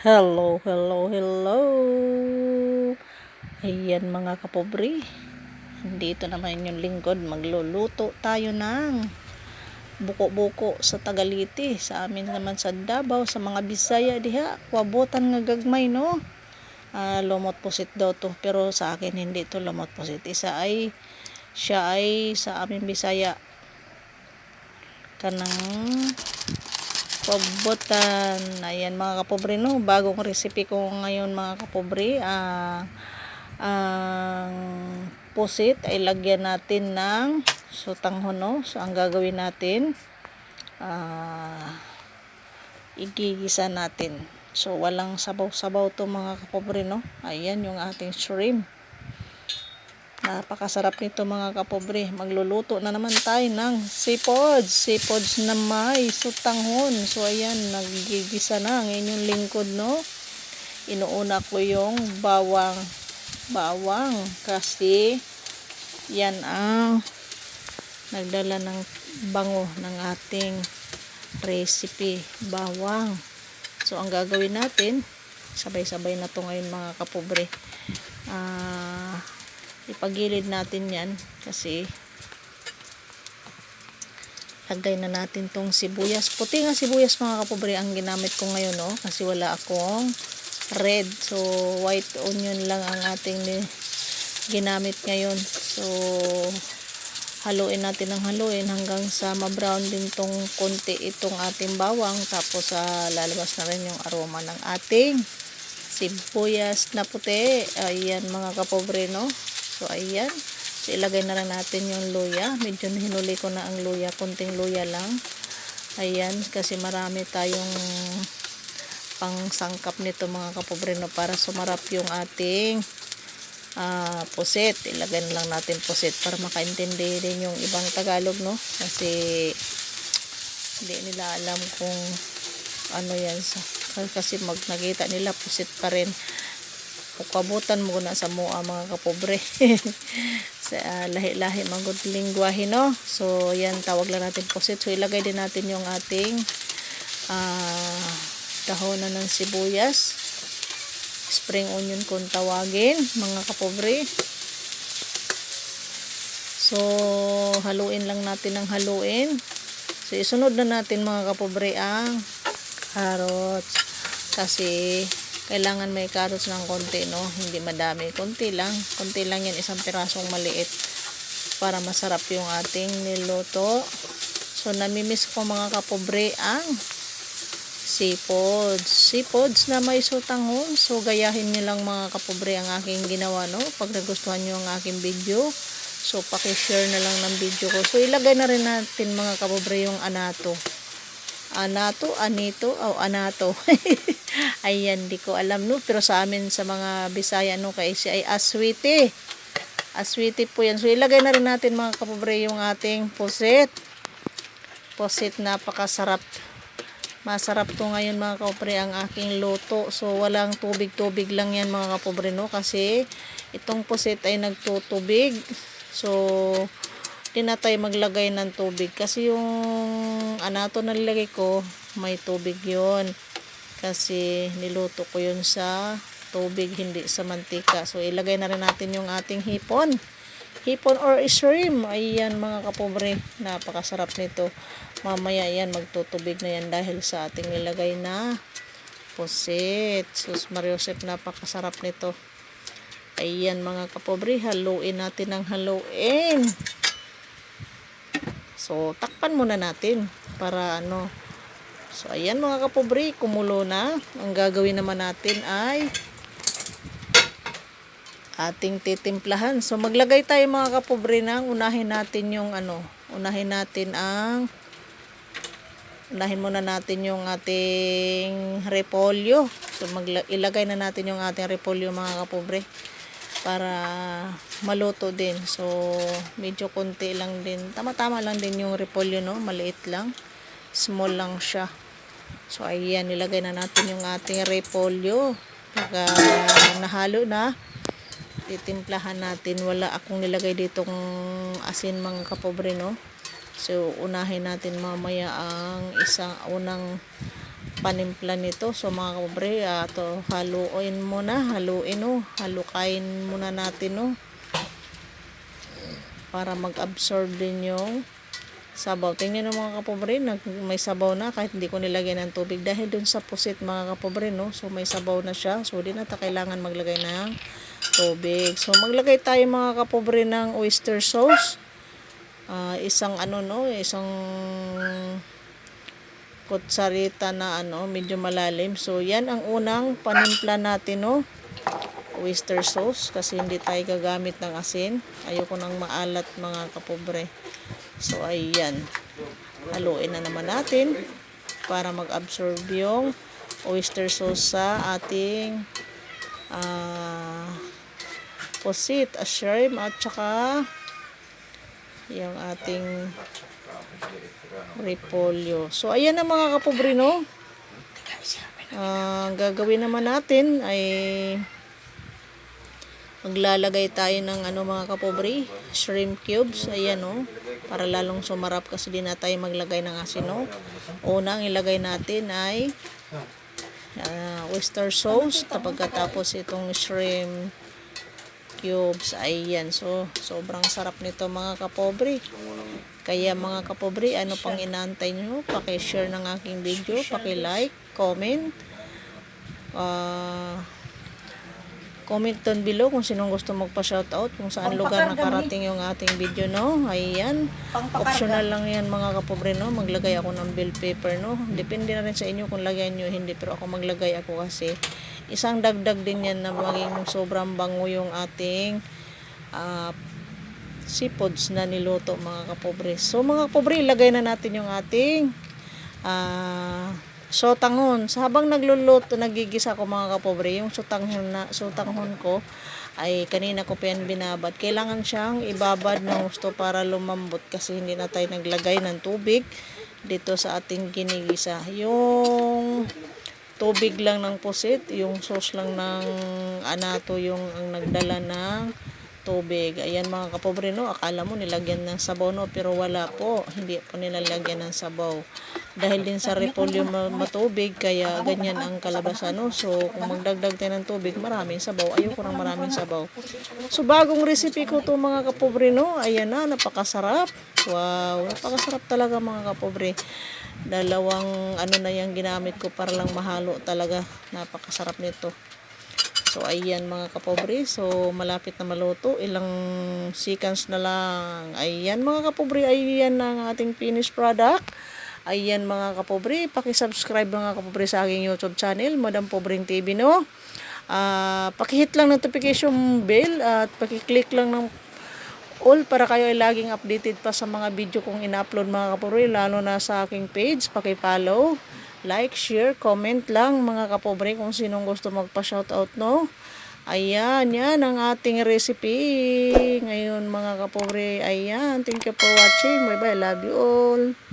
Hello, hello, hello. Ayan mga kapobre. Dito naman yung lingkod. Magluluto tayo ng buko-buko sa Tagaliti. Sa amin naman sa Davao, sa mga Bisaya diha. Kwabotan nga gagmay no. Ah, lumot pusit daw to. Pero sa akin hindi to lumot pusit. Isa ay siya ay sa amin Bisaya kanang Pabotan. Ayan mga kapobre no. Bagong recipe ko ngayon mga kapobre. Ah, ang pusit ay lagyan natin ng sutanghon no. So ang gagawin natin ah, igigisa natin. So walang sabaw-sabaw to mga kapobre no. Ayan yung ating shrimp. Napakasarap nito mga kapobre. Magluluto na naman tayo ng seafods. Seafods na may sutanghon. So ayan, nagigisa na ang inyong lingkod no. Inuuna ko yung bawang. Bawang. Kasi yan ang nagdala ng bango ng ating recipe. Bawang. So ang gagawin natin, sabay-sabay na to ngayon mga kapobre. Ah ipagilid natin yan. Kasi lagay na natin tong sibuyas. Puti nga sibuyas mga kapobre ang ginamit ko ngayon no? Kasi wala akong red. So white onion lang ang ating ginamit ngayon. So haluin natin ng haluin hanggang sa ma-brown din tong konti itong ating bawang. Tapos uh, lalabas na rin yung aroma ng ating sibuyas na puti. Ayan mga kapobre no So, ayan. So, ilagay na lang natin yung luya. Medyo hinuli ko na ang luya. Kunting luya lang. Ayan. Kasi marami tayong pangsangkap nito mga kapobre no, para sumarap yung ating uh, pusit. Ilagay na lang natin pusit para makaintindi din yung ibang Tagalog no. Kasi hindi nila alam kung ano yan. Sa, kasi mag nakita nila pusit pa rin kabutan mo na sa mua mga kapobre. Sa uh, lahi-lahi magod lingwahe no? So yan tawag lang natin posit so ilagay din natin yung ating uh, dahonan ng sibuyas. Spring onion kung tawagin mga kapobre. So haluin lang natin ng haluin. So isunod na natin mga kapobre ang carrots. Kasi kailangan may carrots ng konti no? Hindi madami. Konti lang. Konti lang yan isang pirasong maliit para masarap yung ating niluto. So namimiss ko mga kapobre ang seafoods. Seafoods na may sutanghon so gayahin nyo lang mga kapobre ang aking ginawa no? Pag nagustuhan nyo ang aking video so pakishare na lang ng video ko. So ilagay na rin natin mga kapobre yung anato anato, anito, o oh, anato. Ayan, di ko alam no. Pero sa amin, sa mga Bisaya, no, kay si ay aswiti. Aswiti po yan. So, ilagay na rin natin mga kapobre yung ating pusit. Pusit, napakasarap. Masarap to ngayon mga kapobre ang aking luto. So, walang tubig-tubig lang yan mga kapobre, no. Kasi, itong pusit ay nagtutubig. So, di na tayo maglagay ng tubig kasi yung anato na nilagay ko may tubig yon kasi niluto ko yun sa tubig hindi sa mantika. So ilagay na rin natin yung ating hipon. Hipon or shrimp. Ayan mga kapobre napakasarap nito. Mamaya yan magtutubig na yan dahil sa ating nilagay na pusit. Sus mariosep napakasarap nito. Ayan mga kapobre haluin natin ng haluin So, takpan muna natin para ano. So, ayan mga kapobre, kumulo na. Ang gagawin naman natin ay ating titimplahan. So, maglagay tayo mga kapobre ng unahin natin yung ano, unahin natin ang unahin muna natin yung ating repolyo. So, magla- ilagay na natin yung ating repolyo mga kapobre para maluto din. So, medyo konti lang din. Tama-tama lang din yung repolyo, no? Maliit lang. Small lang siya. So, ayan, nilagay na natin yung ating repolyo. Pag uh, nahalo na, titimplahan natin. Wala akong nilagay ditong asin mga kapobre, no? So, unahin natin mamaya ang isang unang panimpla nito. So mga kapobre, uh, haluin muna, haluin oh, halukain muna natin oh. Para mag-absorb din yung sabaw. Tingnan nyo mga kapobre, nag, may sabaw na kahit hindi ko nilagay ng tubig. Dahil dun sa pusit mga kapobre, no? So may sabaw na siya. So di na kailangan maglagay ng tubig. So maglagay tayo mga kapobre ng oyster sauce. Ah, isang ano no, isang kutsarita na ano, medyo malalim. So yan ang unang panimpla natin no. Oyster sauce kasi hindi tayo gagamit ng asin. Ayoko nang maalat mga kapobre. So ayan. Haluin na naman natin para mag-absorb yung oyster sauce sa ating ah pusit, a shrimp at saka yung ating repolyo. So, ayan na mga kapobre, no? Ang gagawin naman natin ay maglalagay tayo ng ano mga kapobre, shrimp cubes. Ayan, no? Para lalong sumarap kasi di na tayo maglagay ng asin, no? Una, ang ilagay natin ay ah, oyster sauce. Pagkatapos itong shrimp cubes. Ayan. So, sobrang sarap nito mga kapobre. Kaya mga kapobre, ano pang inaantay nyo? Paki-share ng aking video. Paki-like, comment. Ah... comment down below kung sinong gusto magpa-shoutout, kung saan lugar nakarating yung ating video, no? Ayan. Optional lang yan mga kapobre, no? Maglagay ako ng bill paper, no? Depende na rin sa inyo kung lagyan nyo, hindi. Pero ako maglagay ako kasi isang dagdag din yan na maging sobrang bango yung ating ah, seafoods na niluto mga kapobre. So mga kapobre, ilagay na natin yung ating ah sotanghon. So, habang nagluluto, nagigisa ko mga kapobre, yung sotanghon, na, sotanghon ko ay kanina ko pa binabad. Kailangan siyang ibabad ng gusto para lumambot kasi hindi na tayo naglagay ng tubig dito sa ating ginigisa. Yung tubig lang ng pusit, yung sauce lang ng anato yung ang nagdala ng tubig. Ayan mga kapobre no, akala mo nilagyan ng sabaw no, pero wala po. Hindi po nilalagyan ng sabaw. Dahil din sa repolyo ma- matubig, kaya ganyan ang kalabasan no. So kung magdagdag tayo ng tubig, maraming sabaw. Ayoko ng maraming sabaw. So bagong recipe ko to mga kapobre no. Ayan na, napakasarap. Wow, napakasarap talaga mga kapobre. Dalawang ano na yung ginamit ko para lang mahalo talaga. Napakasarap nito. So, ayan mga kapobre. So, malapit na maluto. Ilang seconds na lang. Ayan mga kapobre. Ayan na ang ating finished product. Ayan mga kapobre. Pakisubscribe mga kapobre sa aking YouTube channel. Madam Pobreng TV, no? Ah, pakihit lang notification bell at pakiclick lang ng all para kayo ay laging updated pa sa mga video kong ina-upload mga kapobre. Lalo na sa aking page. Pakipollow like, share, comment lang mga kapobre kung sinong gusto magpa-shoutout, no? Ayan, yan ang ating recipe. Ngayon mga kapobre, ayan. Thank you for watching. Bye-bye. Love you all.